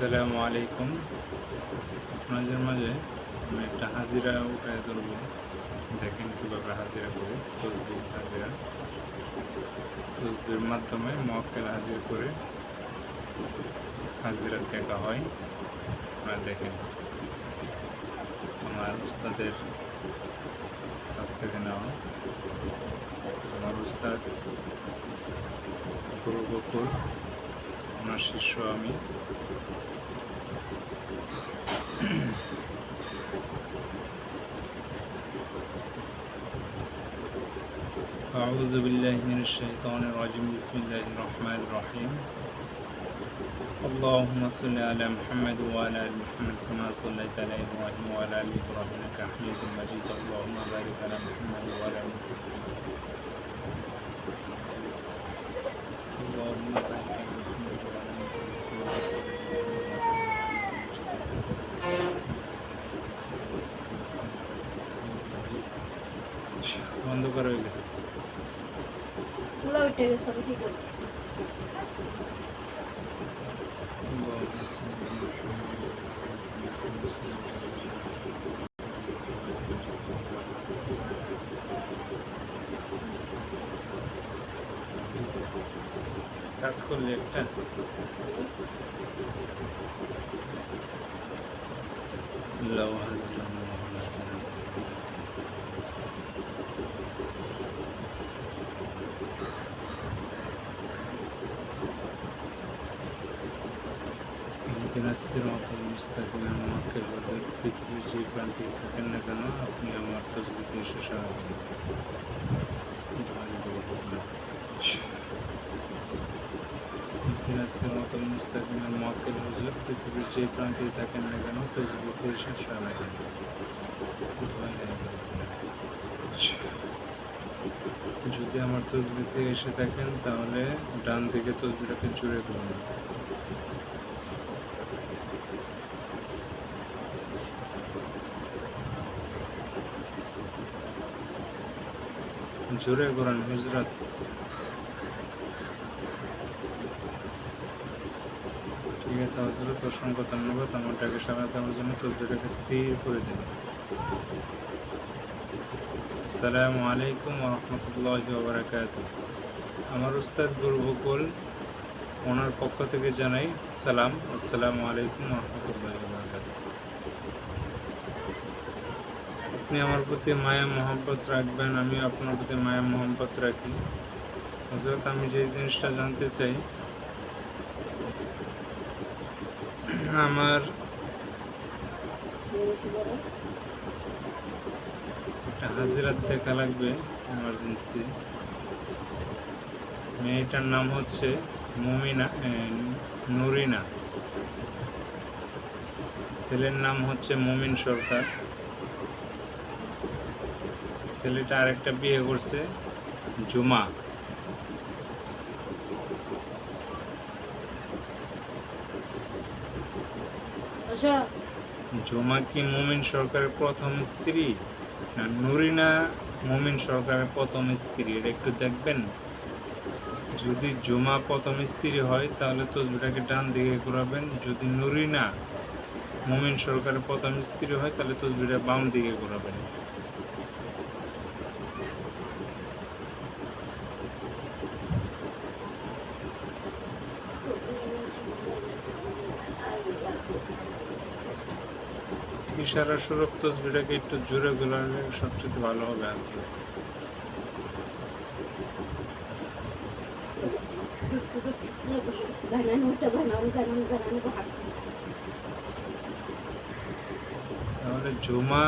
আসসালামু আলাইকুম। আপনাদের মাঝে আমি একটা হাজিরা উঠায় ধরবো। দেখেন কীভাবে হাজিরা করি তসবির হাজিরা। তসবির মাধ্যমে মক্কেল হাজির করে হাজিরা দেখা হয়। আপনারা দেখেন। আমার উস্তাদের কাছ থেকে নেওয়া। আমার উস্তাদ গুরু ওনার শিষ্য আমি أعوذ بالله من الشيطان الرجيم بسم الله الرحمن الرحيم اللهم صل على محمد وعلى آل محمد كما صليت على إبراهيم وعلى آل إبراهيم إنك حميد مجيد اللهم بارك على محمد وعلى آل محمد টেরেস হবে কি করবে কাজ করলে একটা ইহদিন মুস্তাকিমের মক্কের হজর পৃথিবীর যে প্রান্তিক থাকেন না কেন, আপনি আমার তসবিতে এসে সাহায্য ইহদিন মতো মুস্তাকিমের মক্কের হজর পৃথিবীর যে প্রান্তিক থাকেন না কেন, তসবিতে এসে সাহায্য যদি আমার তসবিতে এসে থাকেন, তাহলে ডান দিকে তসবিটাকে জুড়ে করুন জোরে করেন হুজরাত ঠিক আছে হজরত অসংখ্য ধন্যবাদ। আমারটাকে সারা দেওয়ার জন্য তসবিটাকে স্থির করে দিন। আসসালামু আলাইকুম রহমতুল্লাহ বারাকাত আমার উস্তাদ গুরু বকুল ওনার পক্ষ থেকে জানাই সালাম। আসসালামু আলাইকুম রহমতুল্লাহ বারাকাত আপনি আমার প্রতি মায়া মোহাম্মত রাখবেন আমি আপনার প্রতি মায়া মোহাম্মত রাখি। হজরত আমি যে জিনিসটা জানতে চাই, আমার হাজিরাত দেখা লাগবে এমার্জেন্সি মেয়েটার নাম হচ্ছে মুমিনা নুরিনা। ছেলের নাম হচ্ছে মুমিন সরকার। ছেলেটা আরেকটা বিয়ে করছে জুমা। আচ্ছা। জুমা কি মুমিন সরকারের প্রথম স্ত্রী? না নুরিনা মুমিন সরকারের প্রথম স্ত্রী? এটা একটু দেখবেন। যদি জুমা প্রথম স্ত্রী হয় তাহলে তসবিটাকে ডান দিকে ঘোরাবেন। যদি নুরিনা মুমিন সরকারের প্রথম স্ত্রী হয় তাহলে তসবিটা বাম দিকে ঘোরাবেন। ইশারা স্বরূপ তসবিটাকে একটু জোরে ঘোরালে সবচেয়ে ভালো হবে আসলে তাহলে জুমা,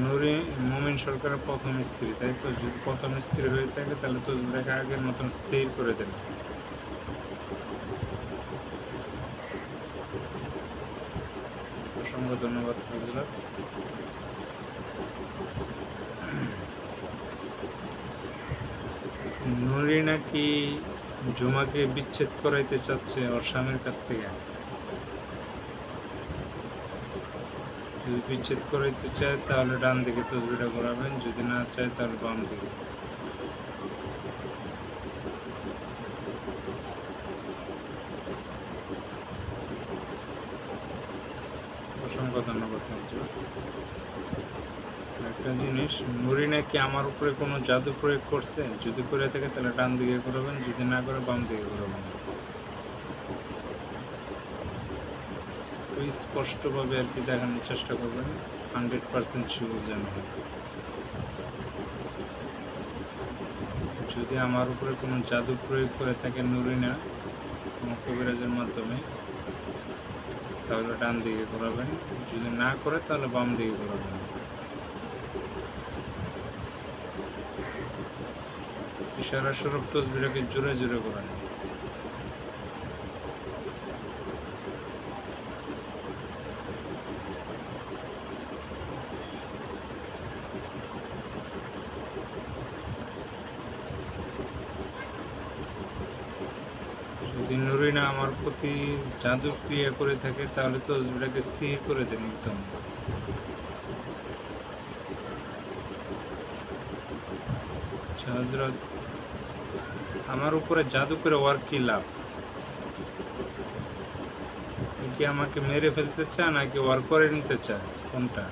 নুরি, মুমিন সরকারের প্রথম স্ত্রী, তাই তো? যদি প্রথম স্ত্রী হয়ে থাকে, তাহলে তো তসবিটাকে আগের মতন স্থির করে দেন অসংখ্য ধন্যবাদ হজরত নুরি নাকি জুমাকে বিচ্ছেদ করাইতে চাচ্ছে ওর স্বামীর কাছ থেকে? যদি বিচ্ছেদ করাইতে চায়, তাহলে ডান দিকে তসবিটা ঘোরাবেন, যদি না চায়, তাহলে বাম দিকে। অসংখ্য ধন্যবাদ একটা জিনিস, নুরিনা কি আমার উপরে কোনো জাদু প্রয়োগ করছে, যদি করে থাকে তাহলে ডান দিকে ঘুরাবেন, যদি না করে বাম দিকে ঘুরাবেন। স্পষ্টভাবে আর কি দেখানোর চেষ্টা করবেন, হান্ড্রেড পার্সেন্ট শিওর যেন যদি আমার উপরে কোনো জাদু প্রয়োগ করে থাকে নুরিনা কোনো কবিরাজের মাধ্যমে তাহলে ডান দিকে ঘোরাবেন। যদি না করে, তাহলে বাম দিকে ঘোরাবেন। ইশারা স্বরূপ তসবিটাকে জোরে জোরে করেন যদি নুরিনা আমার প্রতি জাদু ক্রিয়া করে থাকে তাহলে তসবিটাকে স্থির করে দেন একদম আচ্ছা, আমার উপরে জাদু করে ওর কি লাভ? কি আমাকে মেরে ফেলতে চায় নাকি ওর করে নিতে চায়? কোনটা?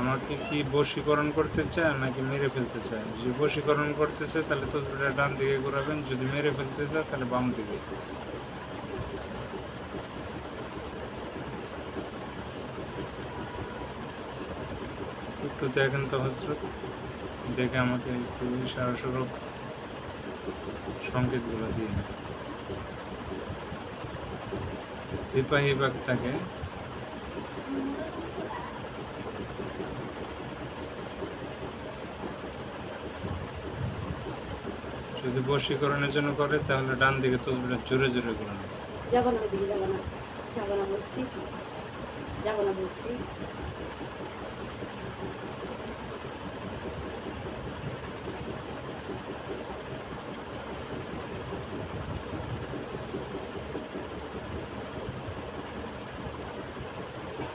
আমাকে কি বশীকরণ করতে চায় নাকি মেরে ফেলতে চায়? যদি বশীকরণ করতে চায় তাহলে তসবিটা ডান দিকে ঘোরাবেন। যদি মেরে ফেলতে চায়, তাহলে বাম দিকে। একটু দেখেন তো হজরত দেখে আমাকে একটু ইশারা স্বরূপ সংকেতগুলো দিন সিপাহী বাগ থাকে। যদি বশীকরণের জন্য করে তাহলে ডান দিকে তসবিটা জোরে জোরে করে নেবে। যাব না ওদিকে যাব না। যাব না বলছি। যাব না বলছি।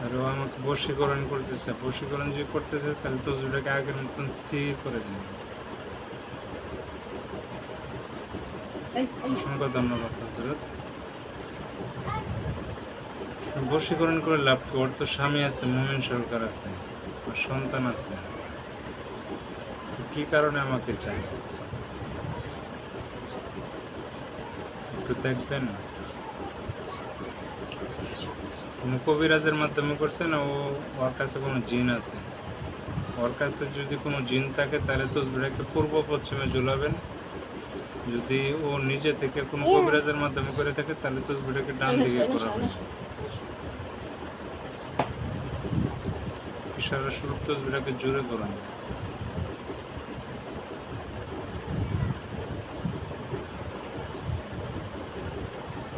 আর ও আমাকে বশীকরণ করতেছে। বশীকরণ যদি করতেছে তাহলে তসবিটাকে আগের মতন স্থির করে দিন অসংখ্য ধন্যবাদ বশীকরণ করে লাভ কি? ওর তো স্বামী আছে, মোমেন সরকার আছে, ওর সন্তান আছে। কি কারণে আমাকে চাই একটু দেখবেন। কোনো কবিরাজের মাধ্যমে করছে না? ও, ওর কাছে কোনো জিন আছে? ওর কাছে যদি কোনো জিন থাকে, তাহলে তসবিটাকে পূর্ব পশ্চিমে ঝুলাবেন। যদি ও নিজে থেকে কোনো কবিরাজের মাধ্যমে করে থাকে তাহলে তসবিটাকে ডান দিকে ঘোরাবেন ইশারা স্বরূপ তসবিটাকে জোরে করান।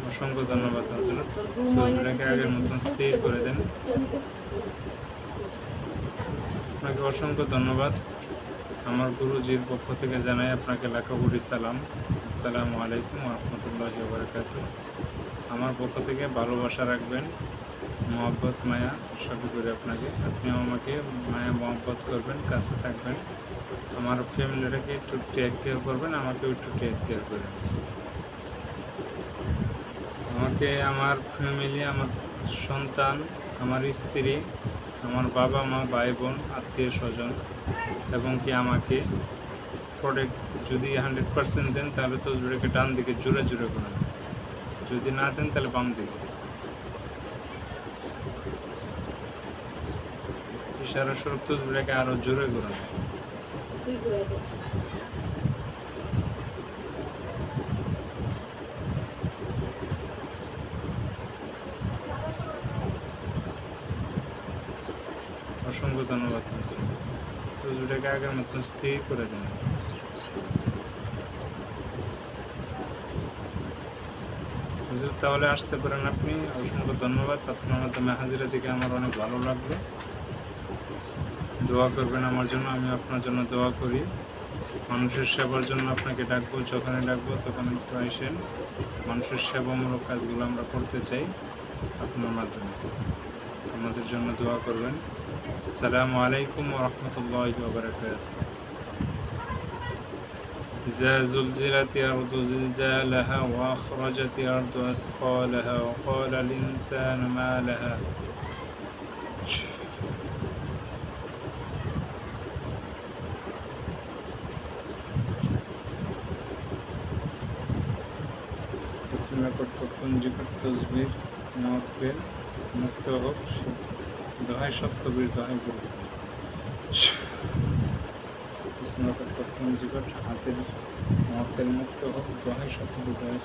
অসংখ্য ধন্যবাদ হজরত তসবিটাকে আগের মতন স্থির করে দেন। আপনাকে অসংখ্য ধন্যবাদ। আমার গুরুজির পক্ষ থেকে জানাই আপনাকে লাখাবুড়ি সালাম। আসসালামু আলাইকুম রহমতুল্লাহ বারকাত আমার পক্ষ থেকে ভালোবাসা রাখবেন। মহব্বত, মায়া সবই করে আপনাকে। আপনিও আমাকে মায়া, মহব্বত করবেন, কাছে থাকবেন। আমার ফ্যামিলিটাকে একটু টেক কেয়ার করবেন, আমাকেও একটু টেক কেয়ার করবেন। আমাকে, আমার ফ্যামিলি আমার সন্তান, আমার স্ত্রী আমার বাবা মা ভাই বোন আত্মীয় স্বজন এবং কি আমাকে প্রোডাক্ট যদি হান্ড্রেড পার্সেন্ট দেন, তাহলে তসবিটাকে ডান দিকে জোরে জুড়ে করেন যদি না দেন, তাহলে বাম দিকে। ইশারা স্বরূপ তসবিটাকে আরও জোরে করেন অসংখ্য ধন্যবাদ তসবিটাকে আগের মতন স্থির করে দেন। হুজুর, তাহলে আসতে পারেন আপনি। অসংখ্য ধন্যবাদ। আপনার মাধ্যমে হাজিরা দিকে আমার অনেক ভালো লাগল। দোয়া করবেন আমার জন্য, আমি আপনার জন্য দোয়া করি। মানুষের সেবার জন্য আপনাকে ডাকবো, যখনই ডাকবো তখন আসেন। মানুষের সেবামূলক কাজগুলো আমরা করতে চাই আপনার মাধ্যমে। আমাদের জন্য দোয়া করবেন। السلام عليكم ورحمة الله وبركاته. إذا زلزلت أرض زلزالها وأخرجت أرض أثقالها وقال الإنسان ما لها. اسم لك التسبيح موكل مكتوب দহায় সপ্তবীর দহায় গুরু। স্নাতক তখন জীবন হাতের মতের মুক্ত হোক দহায় সপ্তবীর দহায়